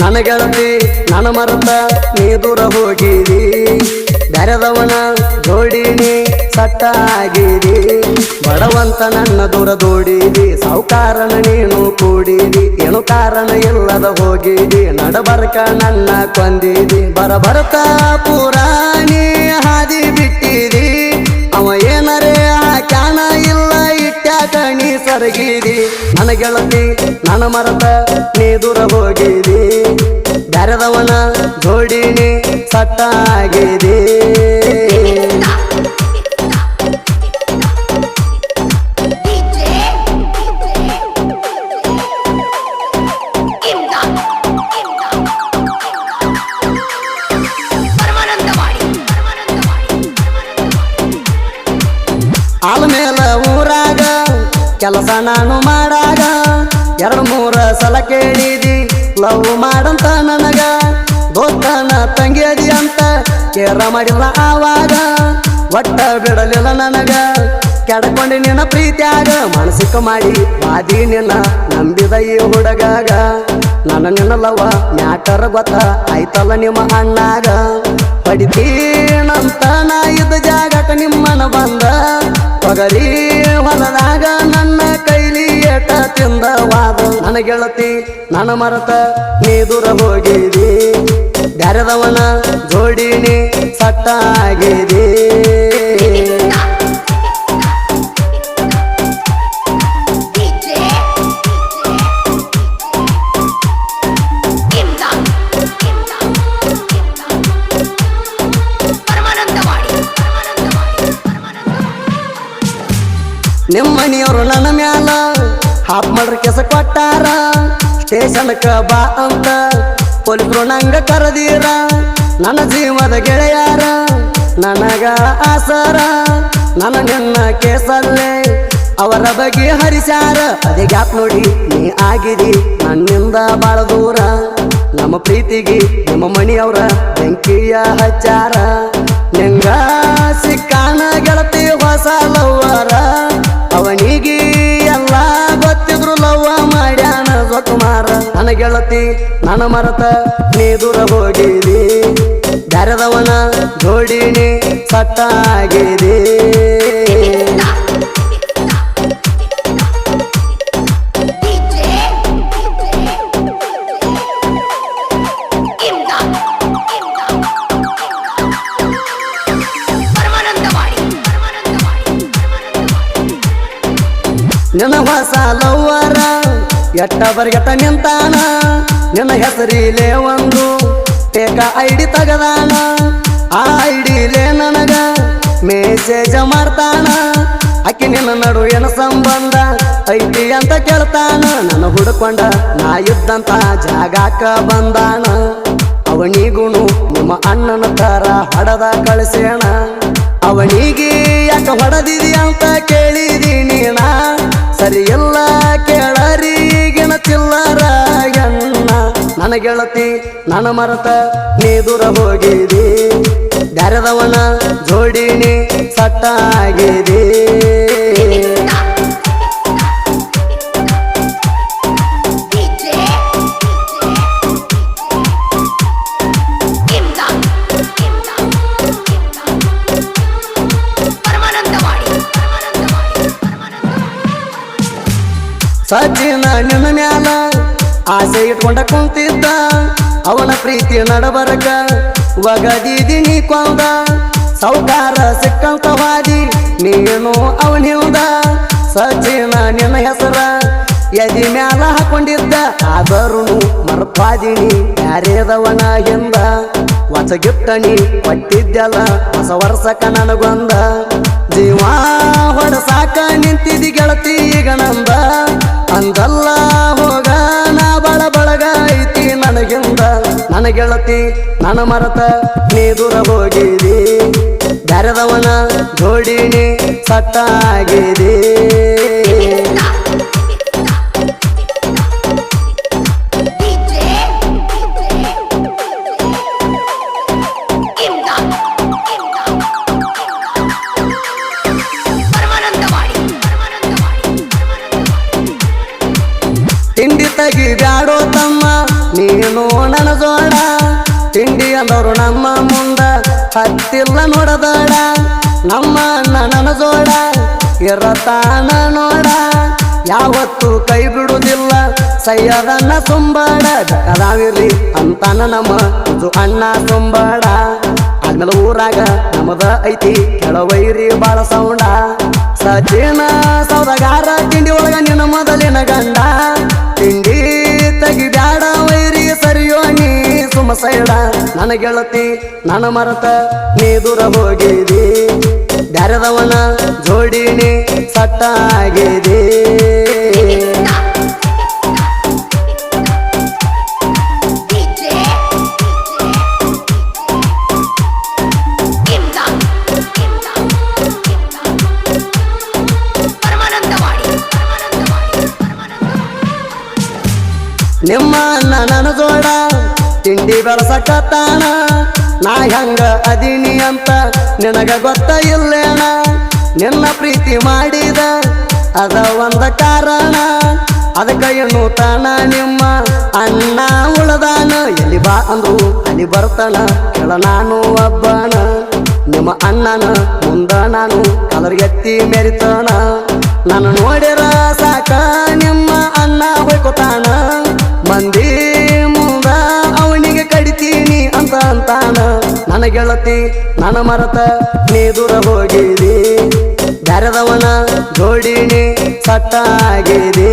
ನನ್ನ ಗೆಳತಿ ನನ್ನ ಮರತ ನೀ ದೂರ ಹೋಗಿರಿ ಬೆರೆದವನ ಜೋಡಿನಿ ಸಟ್ಟ ಆಗಿರಿ ಬಡವಂತ ನನ್ನ ದೂರ ದೋಡಿದಿ. ಸೌಕಾರನ ನೀನು ಕೂಡಿದಿ. ಏನು ಕಾರಣ ಇಲ್ಲದ ಹೋಗಿದಿ. ನಡಬರ್ಕ ನನ್ನ ಕೊಂದಿದಿ. ಬರ ಬರತ ಪುರಾಣಿ ಹಾದಿ ಬಿಟ್ಟಿರಿ ಅವ ಏನರೇ ಕ್ಯಾನ ಇಲ್ಲ ಇಟ್ಟ ಕಣಿ ಸರಗಿದಿ. ನನ್ನ ಗೆಳತಿ ನನ್ನ ಮರದ ನೀ ದೂರ ಹೋಗಿದಿ. ಬ್ಯಾರದವನ ಜೋಡಿನಿ ಸಟ್ಟ ಕೆಲಸ ನಾನು ಮಾಡಾಗ ಎರಡು ಮೂರ ಸಲ ಕೇಳಿದಿ ಲವ್ ಮಾಡಂತ ನನಗ. ದೋಸ್ತನ ತಂಗಿಯದಿ ಅಂತ ಕೇರ ಮಾಡಿಲ್ಲ ಆವಾಗ. ಒಟ್ಟ ಬಿಡಲಿಲ್ಲ ನನಗ. ಕೆಡಕೊಂಡಿ ನಿನ್ನ ಪ್ರೀತಿಯಾಗ ಮನಸ್ಸಿಕ ಮಾಡಿ ಬಾದಿ ನಿನ್ನ ನಂಬಿದ ಈ ಹುಡುಗಾಗ. ನನ್ನ ನಿನ್ನ ಲವ ಮ್ಯಾಟರ್ ಗೊತ್ತ ಆಯ್ತಲ್ಲ ನಿಮ್ಮ ಅಣ್ಣಾಗ. ಪಡಿತೀನಂತ ನಾ ಇದ್ದ ಜಾಗಕ್ಕೆ ನಿಮ್ಮನ ಬಂದ. ಹೊಲದಾಗ ನನ್ನ ಏಟ ತಿಂದವಾದ ನನ್ನ ಗೆಳತಿ, ನನ್ನ ಮರತ, ನೀ ದೂರ ಹೋಗಿದಿ. ಬ್ಯಾರದವನ ಜೋಡಿನಿ ಸಟ್ಟ ಆಗಿದಿ. ನಿಮ್ಮ ಮನೆಯವರು ನನ್ನ ಮ್ಯಾಲ ಹಾಪ್ ಮಾಡ್ರ ಕೆಸ ಕೊಟ್ಟಾರ. ಸ್ಟೇಷನ್ಕ ಬಾ ಅಂತ ಪೊಲೀಸರು ನಂಗ ಕರೆದೀರ. ನನ್ನ ಜೀವದ ಗೆಳೆಯಾರ, ನನಗ ಆಸರ. ನನ್ನ ನಿನ್ನ ಕೇಸಲ್ಲೇ ಅವರ ಬಗ್ಗೆ ಹರಿಸ್ಯಾರ. ಅದೇ ಗ್ಯಾಪ್ ನೋಡಿ ನೀ ಆಗಿರಿ ನನ್ನಿಂದ ಬಾಳ ದೂರ. ನಮ್ಮ ಪ್ರೀತಿಗೆ ನಿಮ್ಮ ಮಣಿಯವರ ಬೆಂಕಿಯ ಹಚ್ಚಾರ. ನಿಂಗ ನನ್ನ ಗೆಳತಿ ನನ್ನ ಮರತ ನೀ ದೂರ ಹೋಗಿದಿ. ಬ್ಯಾರದವನ ಜೋಡಿನಿ ಸಟ್ಟ ನನ್ನ ನಿನ್ನ ಹೊಸ ಲವ್ವರ ಎಟ್ಟ ಬರ್ಗೆಟ್ಟ ನಿಂತಾನ. ನಿನ್ನ ಹೆಸರಿಲೇ ಒಂದು. ಟೇಕ ಐಡಿ ತಗದಾನ. ಆ ಐಡಿಲೆ ನನಗ ಮೆಸೇಜ್ ಮಾಡ್ತಾನ. ಅಕ್ಕಿ ನಿನ್ನ ನಡು ಏನು ಸಂಬಂಧ? ಐತಿ ಅಂತ ಕೇಳ್ತಾನ. ನನ್ನ ಹುಡುಕೊಂಡ ನಾ ಇದ್ದಂತ ಜಾಗಕ್ಕ ಬಂದಾನ. ಅವನಿಗೂನು ನಿಮ್ಮ ಅಣ್ಣನ ತರ ಹಡದ ಕಳಿಸೋಣ ಅವನಿಗೆ ಯಾಕೆ ಹೊಡೆದಿದಿ ಅಂತ ಕೇಳಿದಿ ಸರಿ ಎಲ್ಲ ಕೇಳರಿಗಿನ ನನ್ನ ಗೆಳತಿ ನನ್ನ ಮರತ ನೀ ದೂರ ಹೋಗಿದಿ. ಬ್ಯಾರೆದವನ ಜೋಡಿನಿ ಸಟ್ಟ ಆಗಿದೆ. ಸಜ್ಜಿನ ನಿನ್ನ ಮ್ಯಾಲ ಆಸೆ ಇಟ್ಕೊಂಡ ಕುಂತಿದ್ದ ಅವನ ಪ್ರೀತಿ ನಡಬರಕ. ಒಗದಿದಿ ಕೊಂದ ಸೌಕಾರ ಸಿಕ್ಕಂತವಾದಿ ನೀನು ಅವನಿಂದ ಸಚಿನ ನಿನ್ನ ಹೆಸರ. ಎದಿ ಮ್ಯಾಲ ಹಾಕೊಂಡಿದ್ದ, ಆದರೂ ಮರ್ಪಾದಿನಿ ಯಾರೇದವನ ಎಂದ ಹೊಸ ಗಿಫ್ಟನಿ ಕೊಟ್ಟಿದ್ದಲ್ಲ ಹೊಸ ವರ್ಷಕ ನನಗೊಂದ. ಜೀವ ಹೊಡಸಾಕ ನಿಂತಿದಿ ಗೆಳತಿ, ಈಗ ನಂದ. ಅಂದಲ್ಲ ಗೆಳತಿ ನನ್ನ ಮರತ ನೀ ದೂರ ಹೋಗಿದಿ. ಬ್ಯಾರದವನ ಜೋಡಿನಿ ಸಟ್ಟ ತೆಗಿ ಬ್ಯಾಡೋ ತಮ್ಮ? ನೀನು ನನ್ನ ಜೋಡ. ತಿಂಡಿ ಅಂದವರು ನಮ್ಮ ಮುಂದ. ಹತ್ತಿಲ್ಲ ನೋಡದಾಡ ನಮ್ಮ ಅಣ್ಣ ನನ್ನ ಜೋಡ. ಇರತಾನ ನೋಡ. ಯಾವತ್ತು ಕೈ ಬಿಡುವುದಿಲ್ಲ. ಸೈಯದನ್ನ ತುಂಬಾಡ ಕದಾವಿರ್ಲಿ ಅಂತಾನ ನಮ್ಮ ಇದು ಅಣ್ಣ ತುಂಬಾಡ ಆದ್ಮೇಲೆ ಊರಾಗ ನಮ್ಮದ ಐತಿ. ಕೆಳವೈರಿ ಬಾಳ ಸೌಂಡ. ಸಚಿನ ಸೌದಗಾರ ಸುಮ ಸೈಡ ನನ್ನ ಗೆಳತಿ, ನನ್ನ ಮರತ ನೀ ದೂರ ಹೋಗಿದಿ. ಬ್ಯಾರದವನ ಜೋಡಿನಿ ಸಟ್ಟ ಆಗಿದೆ. ನಿಮ್ಮ ನನ್ನ ಜೋಡ ಬೆಳಸಕತ್ತಾನ ನಾ ಹೆಂಗ ಅದೀನಿ ಅಂತ ನಿನಗ ಗೊತ್ತ ಇಲ್ಲೇಣ ನಿನ್ನ ಪ್ರೀತಿ ಮಾಡಿದ ಅದ ಒಂದ ಕಾರಣ. ಅದಕ್ಕ ಏನು ತಾನ ನಿಮ್ಮ ಅಣ್ಣ ಉಳದಾನ. ಎಲ್ಲಿ ಬಾ ಅಂದ್ರು ಅಲ್ಲಿ ಬರ್ತಾನ. ಕೆಳ ನಾನು ಒಬ್ಬನ. ನಿಮ್ಮ ಅಣ್ಣನ ಮುಂದ ನಾನು ಕಲರ್ ಎತ್ತಿ ಮೆರಿತಾನ. ನಾನು ನೋಡಿರ ಸಾಕ ನಿಮ್ಮ ಅಣ್ಣ ಹೋಯ್ಕೋತಾನ. ನನ್ನ ಗೆಳತಿ ನನ್ನ ಮರತ ನೀ ದೂರ ಹೋಗಿದಿ. ಬ್ಯಾರದವನ ಜೋಡಿನಿ ಸಟ್ಟ ಆಗಿದೆ.